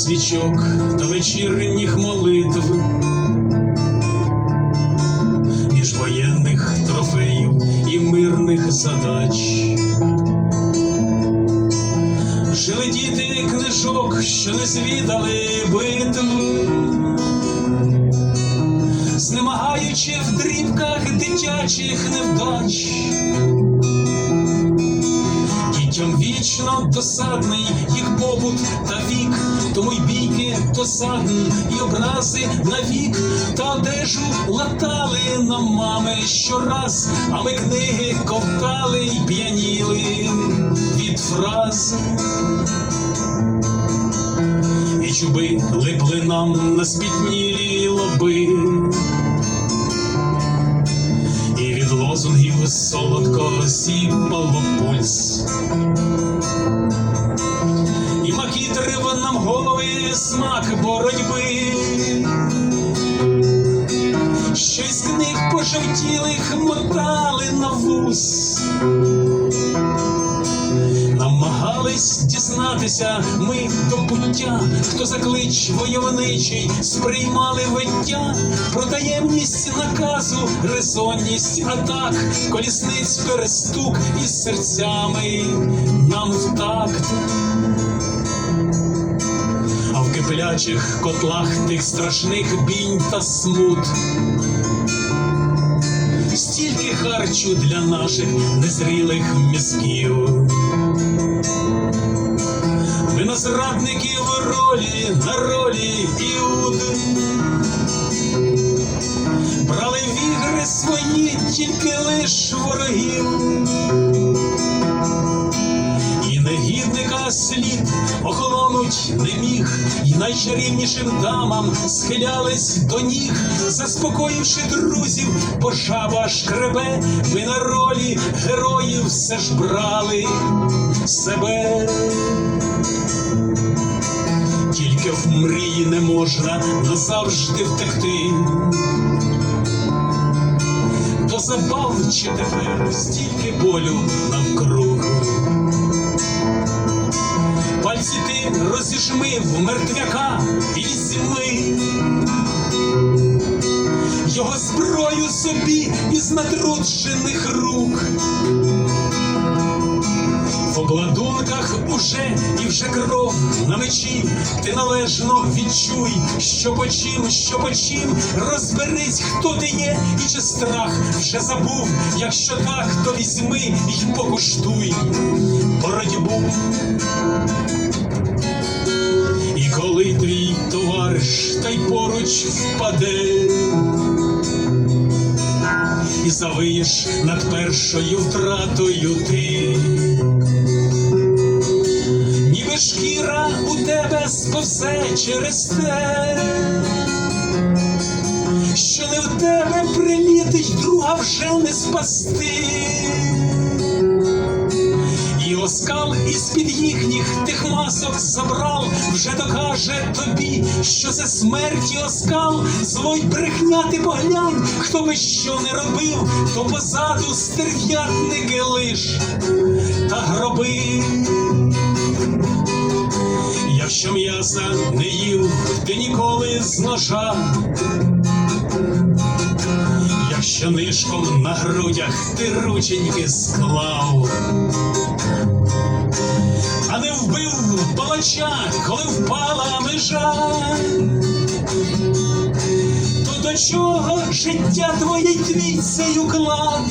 свічок та вечірніх молитв, між воєнних трофеїв і мирних задач. Жили діти книжок, що не звідали битв, знемагаючи в дрібках дитячих невдач. Дітям вічно досадний їх побут та вік, тому й бійки досадн і образи навік, та одежу латали нам мами щораз, а ми книги ковтали й п'яніли від фраз. І чуби липли нам на спітнілі лоби. Лозунгів солодко сіпало пульс. І макітри в нам голови смак боротьби. Щось з книг пожовтілих мотали на вус. Намагались дізнатися ми до пуття, хто за клич войовничий сприймали виття, про таємність наказу, резонність атак, колісниць перестук із серцями нам в такт. А в киплячих котлах тих страшних бінь та смут. Харчу для наших незрілих мізків. Ми на зрадників ролі, на ролі іуд. Брали в ігри свої тільки лиш ворогів. І негідника слід охолонуть не міг, і найчарівнішим дамам схилялись до ніг, заспокоївши друзів, бо жаба шкребе, ми на ролі героїв все ж брали себе. Тільки в мрії не можна назавжди втекти. До забав чи тепер стільки болю навкруг. Розіжми в мертвяка візьми. Його зброю собі із натруджених рук. В обладунках уже і вже кров на мечі, ти належно відчуй, що по чим, що по чим, розберись, хто ти є, і чи страх вже забув. Якщо так, то візьми й покуштуй боротьбу. Коли твій товариш та й поруч впаде, і завиєш над першою втратою ти, ніби шкіра у тебе сповзе через те, що не в тебе примітить друга вже не спасти. І оскал із-під їхніх тих масок забрав, вже докаже тобі, що це смерті оскал, звой брехня ти поглянь, хто би що не робив, то позаду стерв'ятники лиш та гроби. Якщо м'яса не їв, ти ніколи з ножа. Якщо нишком на грудях ти рученьки склав, а не вбив палача, коли впала межа, то до чого життя твоє твій цей уклад?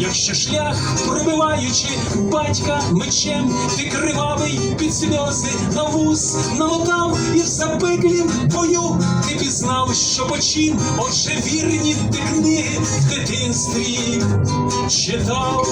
Якщо шлях, пробиваючи батька мечем, ти кривавий під сльози на вуз намотав і в запеклім бою ти пізнав, що почин, отже вірні ти книги в дитинстві читав.